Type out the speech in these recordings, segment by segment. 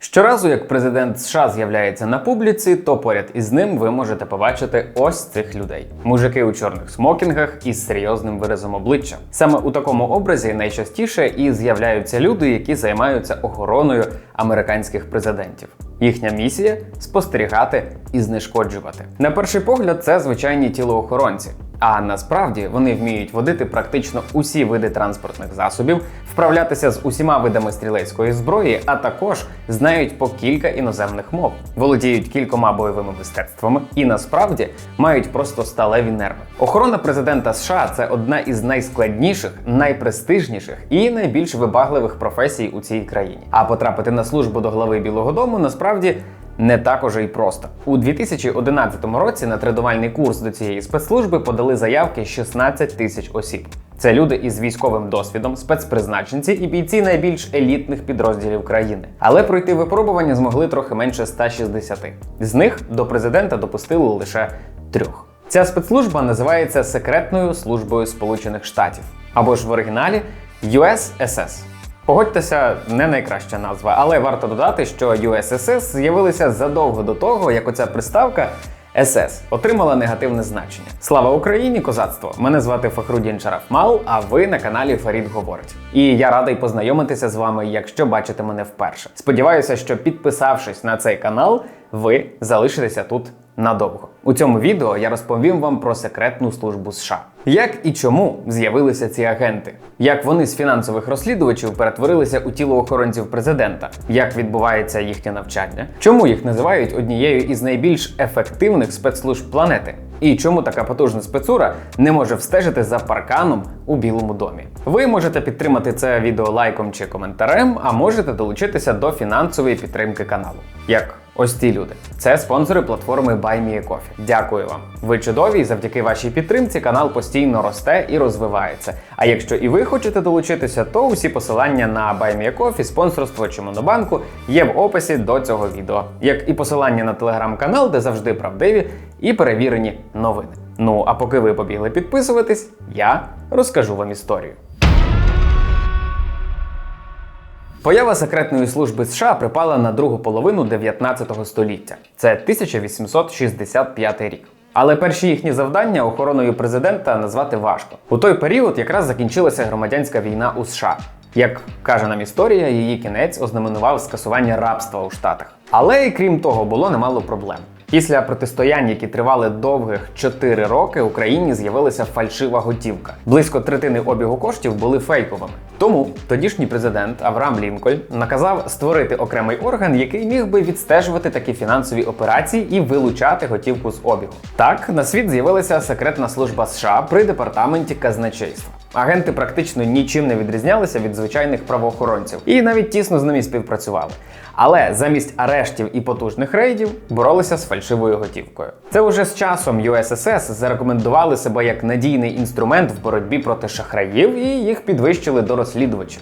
Щоразу, як президент США з'являється на публіці, то поряд із ним ви можете побачити ось цих людей: мужики у чорних смокінгах із серйозним виразом обличчя. Саме у такому образі найчастіше і з'являються люди, які займаються охороною американських президентів. Їхня місія спостерігати і знешкоджувати. На перший погляд, це звичайні тілоохоронці. А насправді вони вміють водити практично усі види транспортних засобів, вправлятися з усіма видами стрілецької зброї, а також знають по кілька іноземних мов, володіють кількома бойовими мистецтвами і насправді мають просто сталеві нерви. Охорона президента США це одна із найскладніших, найпрестижніших і найбільш вибагливих професій у цій країні. А потрапити на службу до глави Білого Дому насправді не так уже й просто. У 2011 році на тренувальний курс до цієї спецслужби подали заявки 16 тисяч осіб. Це люди із військовим досвідом, спецпризначенці і бійці найбільш елітних підрозділів країни. Але пройти випробування змогли трохи менше 160. З них до президента допустили лише трьох. Ця спецслужба називається Секретною службою Сполучених Штатів або ж в оригіналі USSS. Погодьтеся, не найкраща назва, але варто додати, що USSS з'явилися задовго до того, як оця приставка СС отримала негативне значення. Слава Україні, козацтво! Мене звати Фахрудін Шарафмал, а ви на каналі Фарід Говорить. І я радий познайомитися з вами, якщо бачите мене вперше. Сподіваюся, що підписавшись на цей канал, ви залишитеся тут надовго. У цьому відео я розповім вам про секретну службу США. Як і чому з'явилися ці агенти, як вони з фінансових розслідувачів перетворилися у тілоохоронців президента, як відбувається їхнє навчання, чому їх називають однією із найбільш ефективних спецслужб планети, і чому така потужна спецура не може встежити за парканом у Білому домі. Ви можете підтримати це відео лайком чи коментарем, а можете долучитися до фінансової підтримки каналу. Як Ось ці люди. Це спонсори платформи BuyMeACoffee. Дякую вам. Ви чудові, і завдяки вашій підтримці канал постійно росте і розвивається. А якщо і ви хочете долучитися, то усі посилання на BuyMeACoffee, спонсорство чи монобанку є в описі до цього відео, як і посилання на телеграм-канал, де завжди правдиві і перевірені новини. Ну а поки ви побігли підписуватись, я розкажу вам історію. Поява секретної служби США припала на другу половину 19 століття. Це 1865 рік. Але перші їхні завдання охороною президента назвати важко. У той період якраз закінчилася громадянська війна у США. Як каже нам історія, її кінець ознаменував скасування рабства у Штатах. Але крім того, було немало проблем. Після протистоянь, які тривали довгих 4 роки, Україні з'явилася фальшива готівка. Близько третини обігу коштів були фейковими. Тому тодішній президент Авраам Лінкольн наказав створити окремий орган, який міг би відстежувати такі фінансові операції і вилучати готівку з обігу. Так на світ з'явилася секретна служба США при департаменті казначейства. Агенти практично нічим не відрізнялися від звичайних правоохоронців і навіть тісно з ними співпрацювали. Але замість арештів і потужних рейдів боролися з фальшивою готівкою. Це уже з часом USSS зарекомендували себе як надійний інструмент в боротьбі проти шахраїв і їх підвищили до розслідувачів.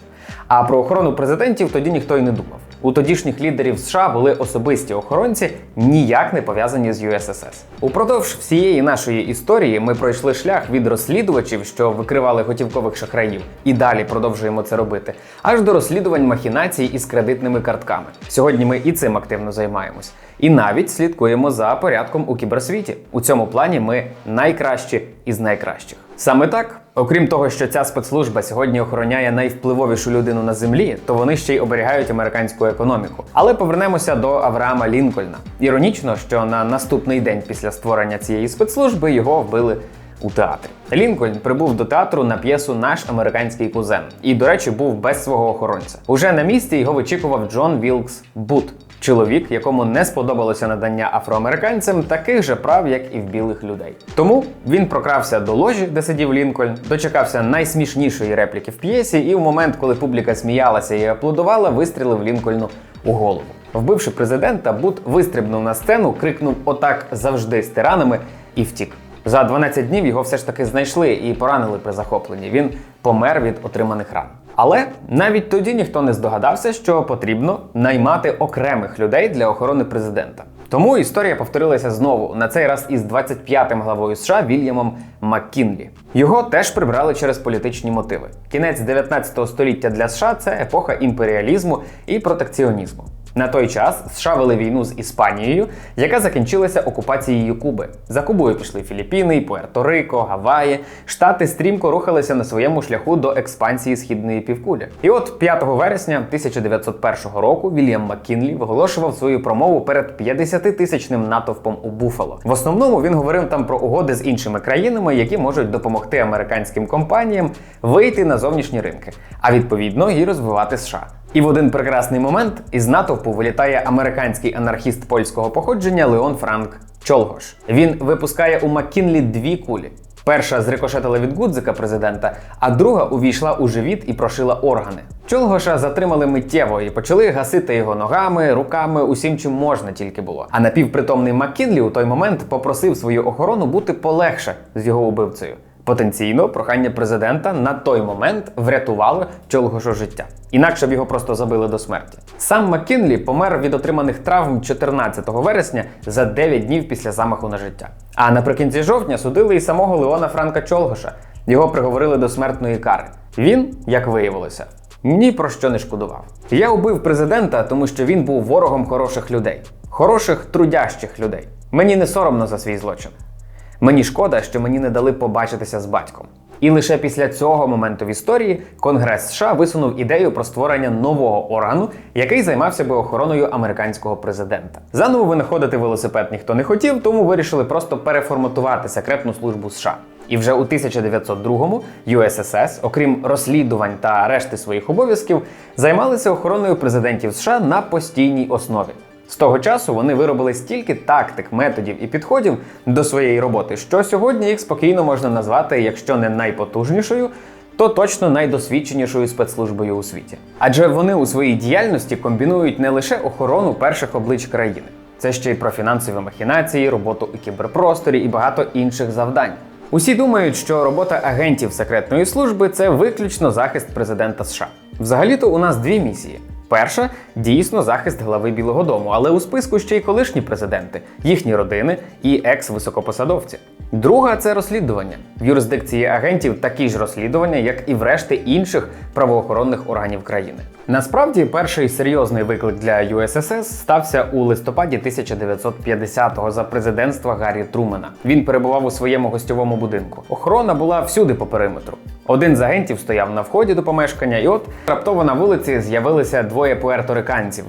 А про охорону президентів тоді ніхто й не думав. У тодішніх лідерів США були особисті охоронці, ніяк не пов'язані з USSS. Упродовж всієї нашої історії ми пройшли шлях від розслідувачів, що викривали готівкових шахраїв, і далі продовжуємо це робити, аж до розслідувань махінацій із кредитними картками. Сьогодні ми і цим активно займаємось. І навіть слідкуємо за порядком у кіберсвіті. У цьому плані ми найкращі із найкращих. Саме так, окрім того, що ця спецслужба сьогодні охороняє найвпливовішу людину на землі, то вони ще й оберігають американську економіку. Але повернемося до Авраама Лінкольна. Іронічно, що на наступний день після створення цієї спецслужби його вбили. У театрі Лінкольн прибув до театру на п'єсу Наш американський кузен і, до речі, був без свого охоронця. Уже на місці його вичікував Джон Вілкс Бут, чоловік, якому не сподобалося надання афроамериканцям таких же прав, як і в білих людей. Тому він прокрався до ложі, де сидів Лінкольн, дочекався найсмішнішої репліки в п'єсі, і в момент, коли публіка сміялася і аплодувала, вистрілив Лінкольну у голову. Вбивши президента, Бут вистрибнув на сцену, крикнув Отак завжди з тиранами і втік. За 12 днів його все ж таки знайшли і поранили при захопленні. Він помер від отриманих ран. Але навіть тоді ніхто не здогадався, що потрібно наймати окремих людей для охорони президента. Тому історія повторилася знову на цей раз із 25-м главою США Вільямом Маккінлі. Його теж прибрали через політичні мотиви. Кінець 19 століття для США це епоха імперіалізму і протекціонізму. На той час США вели війну з Іспанією, яка закінчилася окупацією Куби. За Кубою пішли Філіппіни, Пуерто-Рико, Гаваї. Штати стрімко рухалися на своєму шляху до експансії східної півкулі. І от 5 вересня 1901 року Вільям Маккінлі виголошував свою промову перед 50-тисячним натовпом у Буфало. В основному він говорив там про угоди з іншими країнами, які можуть допомогти американським компаніям вийти на зовнішні ринки, а відповідно і розвивати США. І в один прекрасний момент із натовпу вилітає американський анархіст польського походження Леон Франк Чолгош. Він випускає у Маккінлі дві кулі. Перша зрикошетила від гудзика президента, а друга увійшла у живіт і прошила органи. Чолгоша затримали миттєво і почали гасити його ногами, руками, усім чим можна тільки було. А напівпритомний Маккінлі у той момент попросив свою охорону бути полегше з його убивцею. Потенційно, прохання президента на той момент врятувало Чолгошу життя. Інакше б його просто забили до смерті. Сам Маккінлі помер від отриманих травм 14 вересня за 9 днів після замаху на життя. А наприкінці жовтня судили і самого Леона Франка Чолгоша. Його приговорили до смертної кари. Він, як виявилося, ні про що не шкодував. Я убив президента, тому що він був ворогом хороших людей, хороших трудящих людей. Мені не соромно за свій злочин. Мені шкода, що мені не дали побачитися з батьком. І лише після цього моменту в історії Конгрес США висунув ідею про створення нового органу, який займався би охороною американського президента. Заново винаходити велосипед ніхто не хотів, тому вирішили просто переформатувати секретну службу США. І вже у 1902-му USSS, окрім розслідувань та решти своїх обов'язків, займалися охороною президентів США на постійній основі. З того часу вони виробили стільки тактик, методів і підходів до своєї роботи, що сьогодні їх спокійно можна назвати, якщо не найпотужнішою, то точно найдосвідченішою спецслужбою у світі. Адже вони у своїй діяльності комбінують не лише охорону перших облич країни, це ще й про фінансові махінації, роботу у кіберпросторі і багато інших завдань. Усі думають, що робота агентів секретної служби це виключно захист президента США. Взагалі-то у нас дві місії. Перша дійсно захист глави Білого Дому, але у списку ще й колишні президенти, їхні родини і екс-високопосадовці. Друга це розслідування. В юрисдикції агентів такі ж розслідування, як і в решти інших правоохоронних органів країни. Насправді, перший серйозний виклик для USSS стався у листопаді 1950-го за президентства Гаррі Трумена. Він перебував у своєму гостьовому будинку. Охорона була всюди по периметру. Один з агентів стояв на вході до помешкання, і от раптово на вулиці з'явилися двоє пуерториканців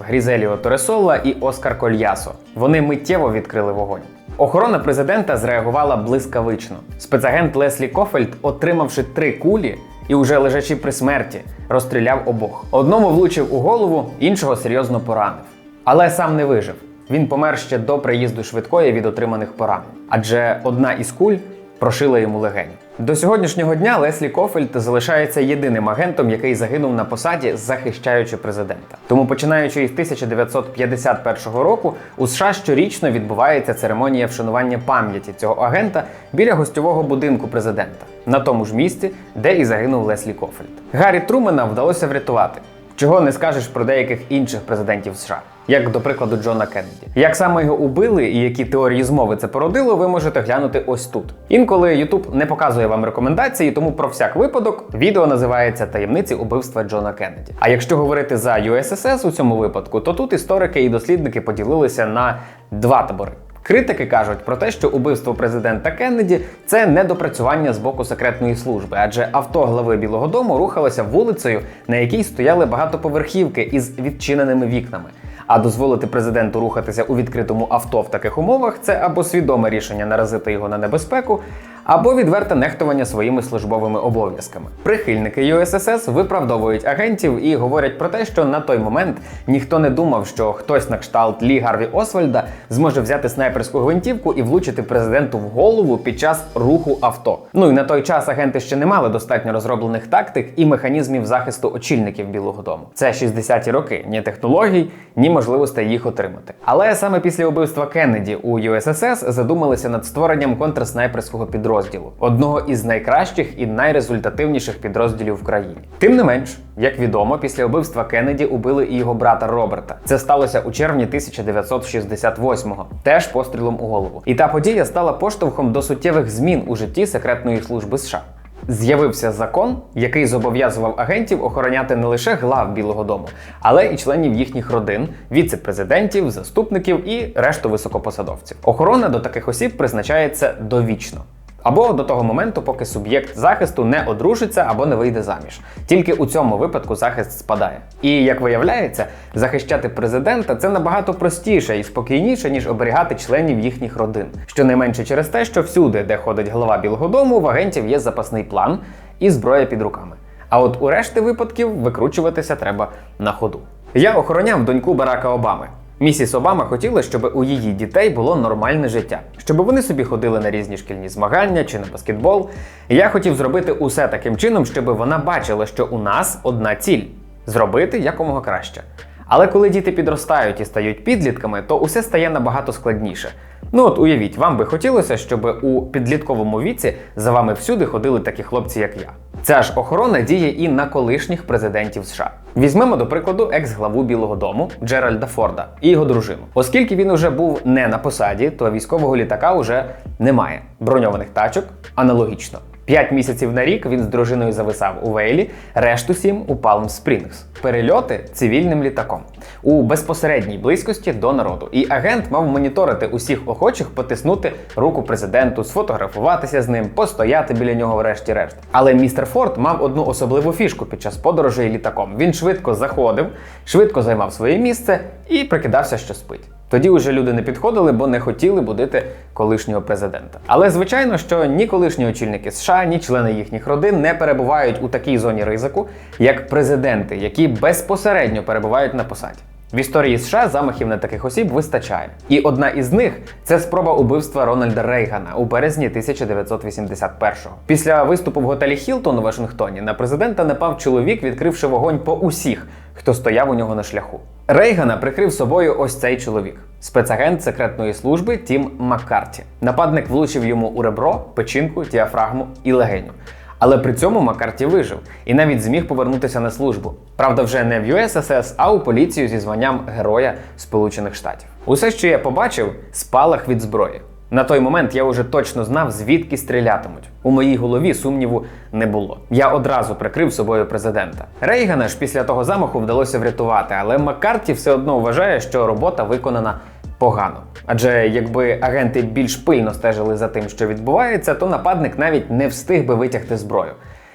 Грізеліо Торесолла і Оскар Кольясо. Вони миттєво відкрили вогонь. Охорона президента зреагувала блискавично. Спецагент Леслі Кофельд, отримавши три кулі і уже лежачи при смерті, розстріляв обох. Одному влучив у голову, іншого серйозно поранив. Але сам не вижив. Він помер ще до приїзду швидкої від отриманих поранень, адже одна із куль прошила йому легені. До сьогоднішнього дня Леслі Кофельд залишається єдиним агентом, який загинув на посаді, захищаючи президента. Тому, починаючи із 1951 року, у США щорічно відбувається церемонія вшанування пам'яті цього агента біля гостьового будинку президента, на тому ж місці, де і загинув Леслі Кофельд. Гаррі Трумена вдалося врятувати. Чого не скажеш про деяких інших президентів США, як до прикладу Джона Кеннеді. Як саме його убили і які теорії змови це породило, ви можете глянути ось тут. Інколи YouTube не показує вам рекомендації, тому про всяк випадок відео називається Таємниці убивства Джона Кеннеді. А якщо говорити за USSS у цьому випадку, то тут історики і дослідники поділилися на два табори. Критики кажуть про те, що убивство президента Кеннеді це недопрацювання з боку секретної служби, адже авто глави Білого Дому рухалося вулицею, на якій стояли багатоповерхівки із відчиненими вікнами. А дозволити президенту рухатися у відкритому авто в таких умовах це або свідоме рішення наразити його на небезпеку, або відверте нехтування своїми службовими обов'язками. Прихильники USSS виправдовують агентів і говорять про те, що на той момент ніхто не думав, що хтось на кшталт Лі Гарві Освальда зможе взяти снайперську гвинтівку і влучити президенту в голову під час руху авто. Ну і на той час агенти ще не мали достатньо розроблених тактик і механізмів захисту очільників Білого Дому. Це 60-ті роки, ні технологій, ні можливостей їх отримати. Але саме після убивства Кеннеді у USSS задумалися над створенням контрснайперського підрозділу, одного із найкращих і найрезультативніших підрозділів в країні. Тим не менш, як відомо, після убивства Кеннеді убили і його брата Роберта. Це сталося у червні 1968-го, теж пострілом у голову. І та подія стала поштовхом до суттєвих змін у житті секретної служби США. З'явився закон, який зобов'язував агентів охороняти не лише глав Білого Дому, але і членів їхніх родин, віце-президентів, заступників і решту високопосадовців. Охорона до таких осіб призначається довічно. Або до того моменту, поки суб'єкт захисту не одружиться або не вийде заміж. Тільки у цьому випадку захист спадає. І як виявляється, захищати президента це набагато простіше і спокійніше, ніж оберігати членів їхніх родин. Щонайменше через те, що всюди, де ходить голова Білого Дому, в агентів є запасний план і зброя під руками. А от у решти випадків викручуватися треба на ходу. Я охороняв доньку Барака Обами. Місіс Обама хотіла, щоб у її дітей було нормальне життя, щоб вони собі ходили на різні шкільні змагання чи на баскетбол. Я хотів зробити усе таким чином, щоб вона бачила, що у нас одна ціль зробити якомога краще. Але коли діти підростають і стають підлітками, то усе стає набагато складніше. Ну от уявіть, вам би хотілося, щоб у підлітковому віці за вами всюди ходили такі хлопці, як я. Ця ж охорона діє і на колишніх президентів США. Візьмемо до прикладу екс-главу Білого Дому Джеральда Форда і його дружину. Оскільки він уже був не на посаді, то військового літака вже немає. Броньованих тачок аналогічно. П'ять місяців на рік він з дружиною зависав у Вейлі, решту сім у Палм Спрінгс. Перельоти цивільним літаком у безпосередній близькості до народу. І агент мав моніторити усіх охочих потиснути руку президенту, сфотографуватися з ним, постояти біля нього, врешті-решт. Але містер Форд мав одну особливу фішку під час подорожей літаком. Він швидко заходив, швидко займав своє місце і прикидався, що спить. Тоді вже люди не підходили, бо не хотіли будити колишнього президента. Але звичайно, що ні колишні очільники США, ні члени їхніх родин не перебувають у такій зоні ризику, як президенти, які безпосередньо перебувають на посаді. В історії США замахів на таких осіб вистачає. І одна із них це спроба убивства Рональда Рейгана у березні 1981-го. Після виступу в готелі Хілтон у Вашингтоні на президента напав чоловік, відкривши вогонь по усіх, хто стояв у нього на шляху. Рейгана прикрив собою ось цей чоловік. Спецагент секретної служби Тім Маккарті. Нападник влучив йому у ребро, печінку, діафрагму і легеню. Але при цьому Маккарті вижив і навіть зміг повернутися на службу. Правда, вже не в USSS, а у поліцію зі званням Героя Сполучених Штатів. Усе, що я побачив, спалах від зброї. На той момент я вже точно знав, звідки стрілятимуть. У моїй голові сумніву не було. Я одразу прикрив собою президента. Рейгана ж після того замаху вдалося врятувати, але Маккарті все одно вважає, що робота виконана погано. Адже якби агенти більш пильно стежили за тим, що відбувається, то нападник навіть не встиг би витягти зброю.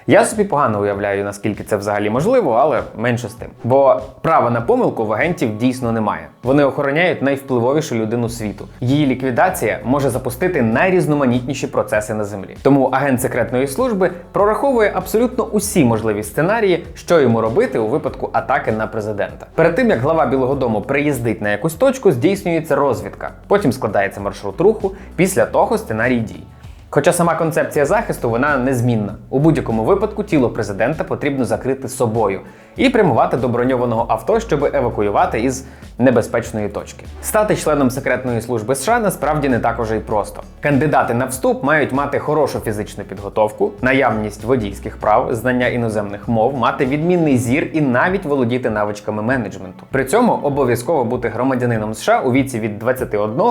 Я собі погано уявляю, наскільки це взагалі можливо, але менше з тим. Бо права на помилку в агентів дійсно немає. Вони охороняють найвпливовішу людину світу. Її ліквідація може запустити найрізноманітніші процеси на землі. Тому агент секретної служби прораховує абсолютно усі можливі сценарії, що йому робити у випадку атаки на президента. Перед тим як глава Білого Дому приїздить на якусь точку, здійснюється розвідка. Потім складається маршрут руху. Після того сценарій дій. Хоча сама концепція захисту вона незмінна. У будь-якому випадку тіло президента потрібно закрити собою і прямувати до броньованого авто, щоб евакуювати із небезпечної точки. Стати членом секретної служби США насправді не так уже й просто. Кандидати на вступ мають мати хорошу фізичну підготовку, наявність водійських прав, знання іноземних мов, мати відмінний зір і навіть володіти навичками менеджменту. При цьому обов'язково бути громадянином США у віці від 21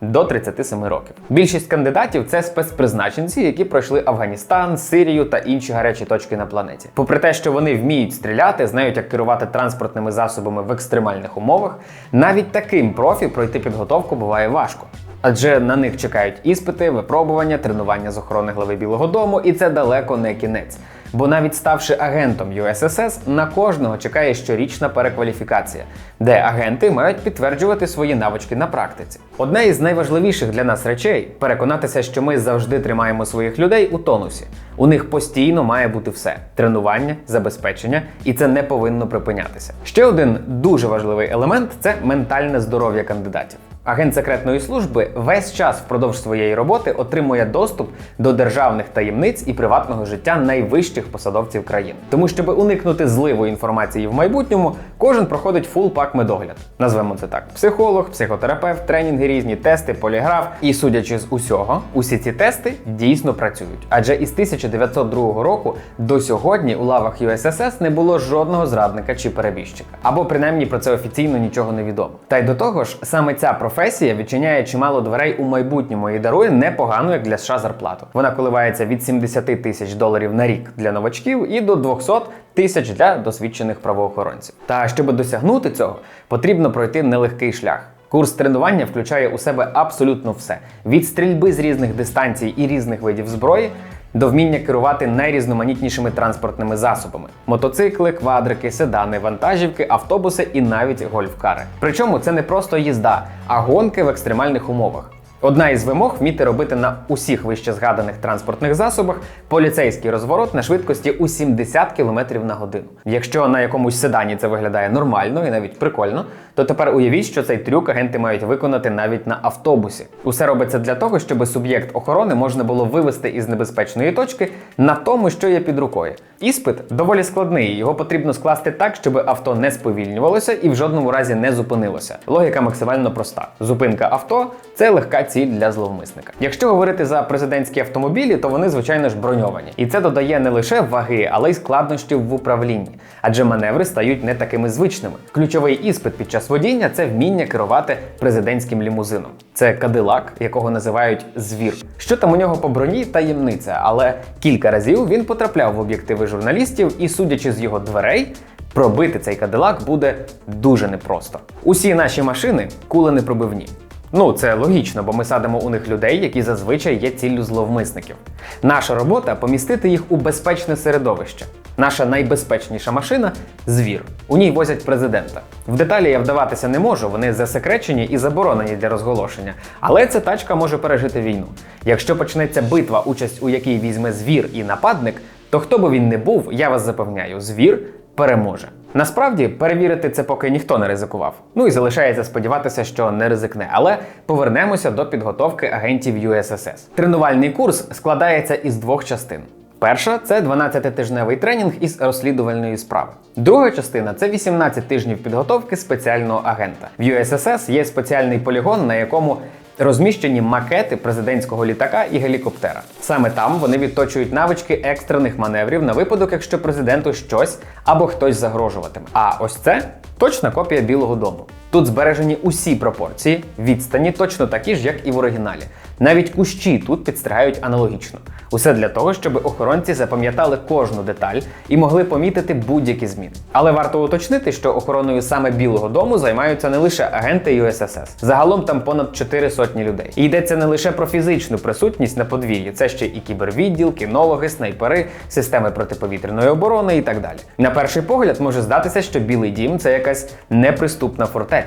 до 37 років. Більшість кандидатів це спецпризначенці, які пройшли Афганістан, Сирію та інші гарячі точки на планеті. Попри те, що вони вміють стріляти, знають, як керувати транспортними засобами в екстремальних умовах, навіть таким профі пройти підготовку буває важко. Адже на них чекають іспити, випробування, тренування з охорони глави Білого Дому, і це далеко не кінець. Бо навіть ставши агентом USSS, на кожного чекає щорічна перекваліфікація, де агенти мають підтверджувати свої навички на практиці. Одна із найважливіших для нас речей переконатися, що ми завжди тримаємо своїх людей у тонусі. У них постійно має бути все: тренування, забезпечення, і це не повинно припинятися. Ще один дуже важливий елемент це ментальне здоров'я кандидатів. Агент секретної служби весь час впродовж своєї роботи отримує доступ до державних таємниць і приватного життя найвищих посадовців країн. Тому, щоб уникнути зливу інформації в майбутньому, кожен проходить фул пак медогляд. Назвемо це так: психолог, психотерапевт, тренінги, різні тести, поліграф. І судячи з усього, усі ці тести дійсно працюють. Адже із 1902 року до сьогодні у лавах USSS не було жодного зрадника чи перебіжчика. Або принаймні про це офіційно нічого не відомо. Та й до того ж, саме ця професія професія відчиняє чимало дверей у майбутньому і дарує непогану, як для США зарплату. Вона коливається від 70 тисяч доларів на рік для новачків і до 200 тисяч для досвідчених правоохоронців. Та щоб досягнути цього, потрібно пройти нелегкий шлях. Курс тренування включає у себе абсолютно все: від стрільби з різних дистанцій і різних видів зброї до вміння керувати найрізноманітнішими транспортними засобами: мотоцикли, квадрики, седани, вантажівки, автобуси і навіть гольфкари. Причому це не просто їзда, а гонки в екстремальних умовах. Одна із вимог вміти робити на усіх вище згаданих транспортних засобах поліцейський розворот на швидкості у 70 км на годину. Якщо на якомусь седані це виглядає нормально і навіть прикольно, то тепер уявіть, що цей трюк агенти мають виконати навіть на автобусі. Усе робиться для того, щоб суб'єкт охорони можна було вивести із небезпечної точки на тому, що є під рукою. Іспит доволі складний. Його потрібно скласти так, щоб авто не сповільнювалося і в жодному разі не зупинилося. Логіка максимально проста: зупинка авто це легка ціль для зловмисника. Якщо говорити за президентські автомобілі, то вони звичайно ж броньовані, і це додає не лише ваги, але й складнощів в управлінні, адже маневри стають не такими звичними. Ключовий іспит під час водіння це вміння керувати президентським лімузином. Це кадилак, якого називають звір. Що там у нього по броні таємниця, але кілька разів він потрапляв в об'єктиви журналістів, і, судячи з його дверей, пробити цей кадилак буде дуже непросто. Усі наші машини кули не пробивні. Ну, це логічно, бо ми садимо у них людей, які зазвичай є ціллю зловмисників. Наша робота помістити їх у безпечне середовище. Наша найбезпечніша машина звір. У ній возять президента. В деталі я вдаватися не можу, вони засекречені і заборонені для розголошення. Але ця тачка може пережити війну. Якщо почнеться битва, участь у якій візьме звір і нападник, то хто би він не був, я вас запевняю, звір переможе. Насправді перевірити це поки ніхто не ризикував. Ну і залишається сподіватися, що не ризикне. Але повернемося до підготовки агентів USSS. Тренувальний курс складається із двох частин. Перша це 12-тижневий тренінг із розслідувальної справи. Друга частина це 18 тижнів підготовки спеціального агента. В USSS є спеціальний полігон, на якому розміщені макети президентського літака і гелікоптера. Саме там вони відточують навички екстрених маневрів на випадок, якщо президенту щось або хтось загрожуватиме. А ось це точна копія Білого Дому. Тут збережені усі пропорції, відстані точно такі ж, як і в оригіналі. Навіть кущі тут підстрігають аналогічно. Усе для того, щоб охоронці запам'ятали кожну деталь і могли помітити будь-які зміни. Але варто уточнити, що охороною саме Білого Дому займаються не лише агенти USSS. Загалом там понад 4 сотні людей. І йдеться не лише про фізичну присутність на подвір'ї, це ще і кібервідділ, кінологи, снайпери, системи протиповітряної оборони і так далі. На перший погляд може здатися, що Білий Дім це якась неприступна фортеця,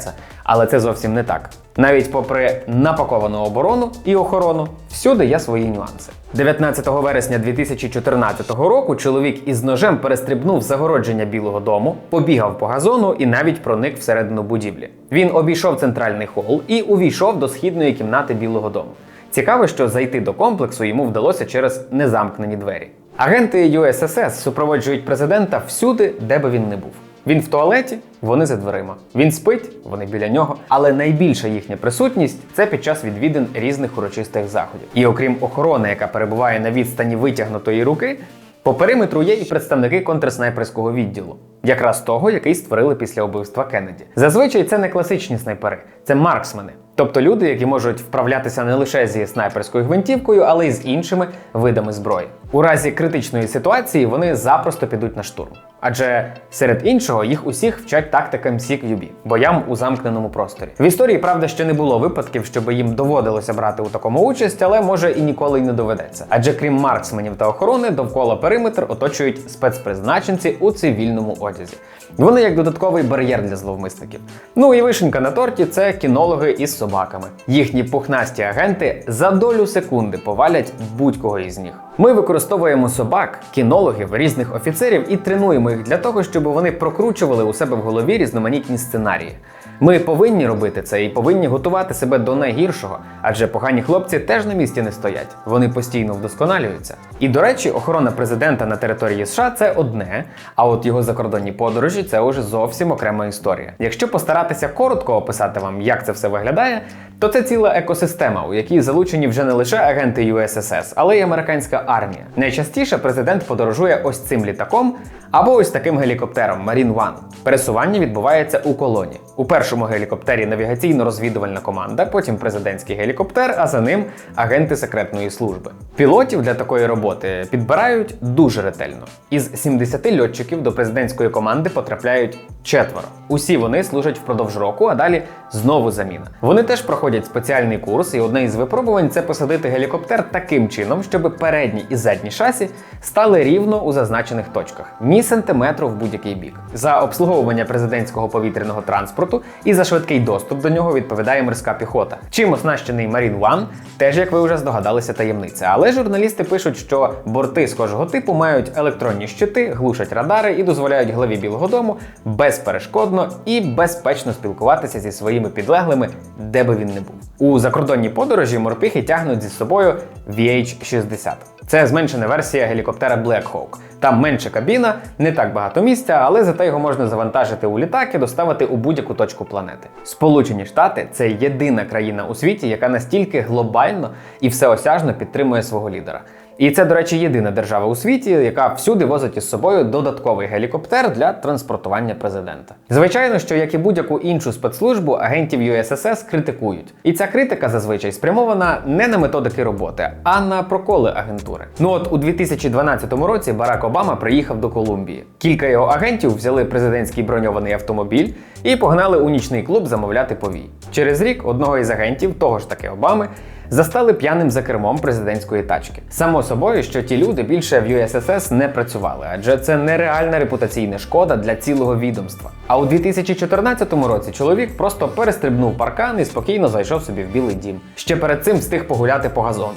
але це зовсім не так. Навіть попри напаковану оборону і охорону, всюди є свої нюанси. 19 вересня 2014 року чоловік із ножем перестрибнув загородження Білого Дому, побігав по газону і навіть проник всередину будівлі. Він обійшов центральний хол і увійшов до східної кімнати Білого Дому. Цікаво, що зайти до комплексу йому вдалося через незамкнені двері. Агенти USSS супроводжують президента всюди, де би він не був. Він в туалеті, вони за дверима. Він спить, вони біля нього. Але найбільша їхня присутність це під час відвідин різних урочистих заходів. І окрім охорони, яка перебуває на відстані витягнутої руки, по периметру є і представники контрснайперського відділу, якраз того, який створили після убивства Кеннеді. Зазвичай це не класичні снайпери, це марксмени. Тобто люди, які можуть вправлятися не лише зі снайперською гвинтівкою, але й з іншими видами зброї. У разі критичної ситуації вони запросто підуть на штурм. Адже серед іншого їх усіх вчать тактикам CQB, боям у замкненому просторі. В історії, правда, ще не було випадків, щоб їм доводилося брати у такому участь, але може і ніколи й не доведеться. Адже крім марксменів та охорони, довкола периметр оточують спецпризначенці у цивільному одязі. Вони як додатковий бар'єр для зловмисників. Ну і вишенька на торті це кінологи із собаками. Їхні пухнасті агенти за долю секунди повалять будь-кого із них. Ми використовуємо собак, кінологів, різних офіцерів і тренуємо їх для того, щоб вони прокручували у себе в голові різноманітні сценарії. Ми повинні робити це і повинні готувати себе до найгіршого, адже погані хлопці теж на місці не стоять, вони постійно вдосконалюються. І до речі, охорона президента на території США це одне, а от його закордонні подорожі це уже зовсім окрема історія. Якщо постаратися коротко описати вам, як це все виглядає, то це ціла екосистема, у якій залучені вже не лише агенти USSS, але й американська армія. Найчастіше президент подорожує ось цим літаком або ось таким гелікоптером Marine One. Пересування відбувається у колоні. У першому гелікоптері навігаційно-розвідувальна команда, потім президентський гелікоптер, а за ним агенти секретної служби. Пілотів для такої роботи підбирають дуже ретельно. Із 70 льотчиків до президентської команди потрапляють четверо. Усі вони служать впродовж року, а далі знову заміна. Вони теж проходять спеціальний курс, і одне із випробувань це посадити гелікоптер таким чином, щоб передні і задні шасі стали рівно у зазначених точках, ні сантиметру в будь-який бік. За обслуговування президентського повітряного транспорту і за швидкий доступ до нього відповідає морська піхота. Чим оснащений Marine One, теж як ви вже здогадалися, таємниця. Але журналісти пишуть, що борти схожого типу мають електронні щити, глушать радари і дозволяють главі Білого Дому безперешкодно і безпечно спілкуватися зі своїми підлеглими, де би він не був. У закордонній подорожі морпіхи тягнуть зі собою VH-60. Це зменшена версія гелікоптера Black Hawk. Там менша кабіна, не так багато місця, але зате його можна завантажити у літак і доставити у будь-яку точку планети. Сполучені Штати це єдина країна у світі, яка настільки глобально і всеосяжно підтримує свого лідера. І це, до речі, єдина держава у світі, яка всюди возить із собою додатковий гелікоптер для транспортування президента. Звичайно, що як і будь-яку іншу спецслужбу, агентів USSS критикують. І ця критика зазвичай спрямована не на методики роботи, а на проколи агентури. Ну от у 2012 році Барак Обама приїхав до Колумбії. Кілька його агентів взяли президентський броньований автомобіль і погнали у нічний клуб замовляти повій. Через рік одного із агентів, того ж таки Обами, застали п'яним за кермом президентської тачки. Само собою, що ті люди більше в USSS не працювали, адже це нереальна репутаційна шкода для цілого відомства. А у 2014 році чоловік просто перестрибнув паркан і спокійно зайшов собі в білий дім. Ще перед цим встиг погуляти по газону.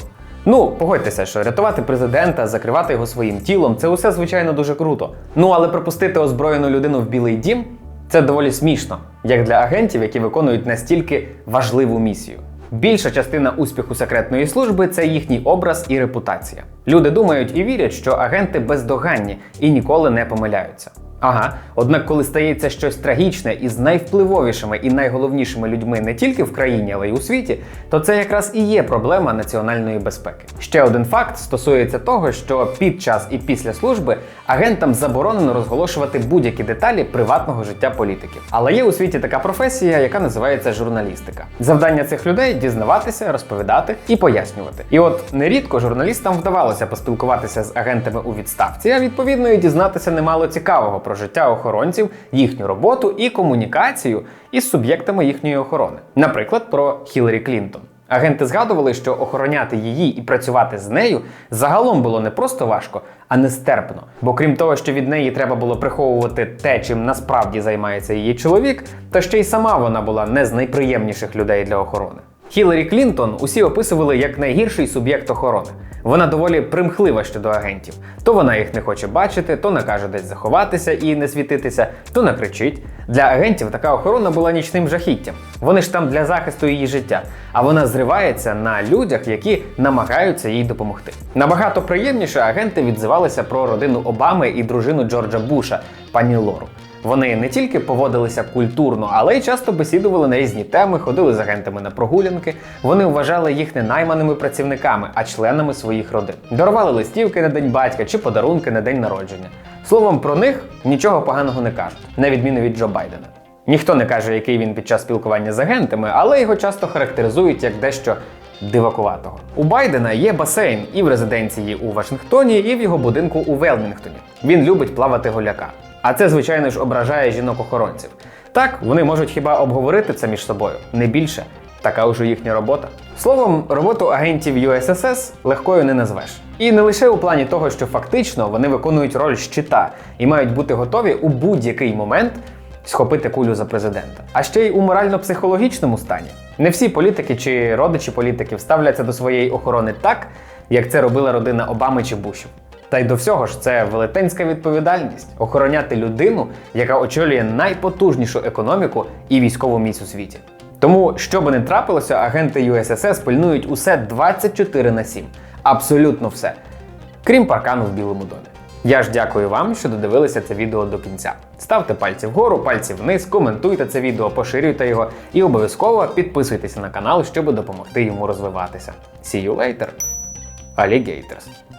Ну, погодьтеся, що рятувати президента, закривати його своїм тілом це усе звичайно дуже круто. Ну але пропустити озброєну людину в білий дім це доволі смішно, як для агентів, які виконують настільки важливу місію. Більша частина успіху секретної служби це їхній образ і репутація. Люди думають і вірять, що агенти бездоганні і ніколи не помиляються. Ага, однак, коли стається щось трагічне із найвпливовішими і найголовнішими людьми не тільки в країні, але й у світі, то це якраз і є проблема національної безпеки. Ще один факт стосується того, що під час і після служби агентам заборонено розголошувати будь-які деталі приватного життя політиків. Але є у світі така професія, яка називається журналістика. Завдання цих людей дізнаватися, розповідати і пояснювати. І от нерідко журналістам вдавалося поспілкуватися з агентами у відставці, а відповідно і дізнатися немало цікавого про життя охоронців, їхню роботу і комунікацію із суб'єктами їхньої охорони. Наприклад, про Хіларі Клінтон. Агенти згадували, що охороняти її і працювати з нею загалом було не просто важко, а нестерпно. Бо крім того, що від неї треба було приховувати те, чим насправді займається її чоловік, то ще й сама вона була не з найприємніших людей для охорони. Хіларі Клінтон усі описували як найгірший суб'єкт охорони. Вона доволі примхлива щодо агентів. То вона їх не хоче бачити, то накаже десь заховатися і не світитися, то накричить. Для агентів така охорона була нічним жахіттям. Вони ж там для захисту її життя, а вона зривається на людях, які намагаються їй допомогти. Набагато приємніше агенти відзивалися про родину Обами і дружину Джорджа Буша, пані Лору. Вони не тільки поводилися культурно, але й часто бесідували на різні теми, ходили з агентами на прогулянки. Вони вважали їх не найманими працівниками, а членами своїх родин. Дарували листівки на день батька чи подарунки на день народження. Словом, про них нічого поганого не кажуть, на відміну від Джо Байдена. Ніхто не каже, який він під час спілкування з агентами, але його часто характеризують як дещо дивакуватого. У Байдена є басейн і в резиденції у Вашингтоні, і в його будинку у Велмінгтоні. Він любить плавати голяка. А це, звичайно ж, ображає жінок-охоронців. Так, вони можуть хіба обговорити це між собою, не більше. Така уже їхня робота. Словом, роботу агентів USSS легкою не назвеш. І не лише у плані того, що фактично вони виконують роль щита і мають бути готові у будь-який момент схопити кулю за президента, а ще й у морально-психологічному стані. Не всі політики чи родичі політиків ставляться до своєї охорони так, як це робила родина Обами чи Бушів. Та й до всього ж це велетенська відповідальність охороняти людину, яка очолює найпотужнішу економіку і військову міць у світі. Тому, що би не трапилося, агенти USSS пильнують усе 24 на 7. Абсолютно все. Крім паркану в Білому домі. Я ж дякую вам, що додивилися це відео до кінця. Ставте пальці вгору, пальці вниз, коментуйте це відео, поширюйте його і обов'язково підписуйтеся на канал, щоб допомогти йому розвиватися. See you later, alligators!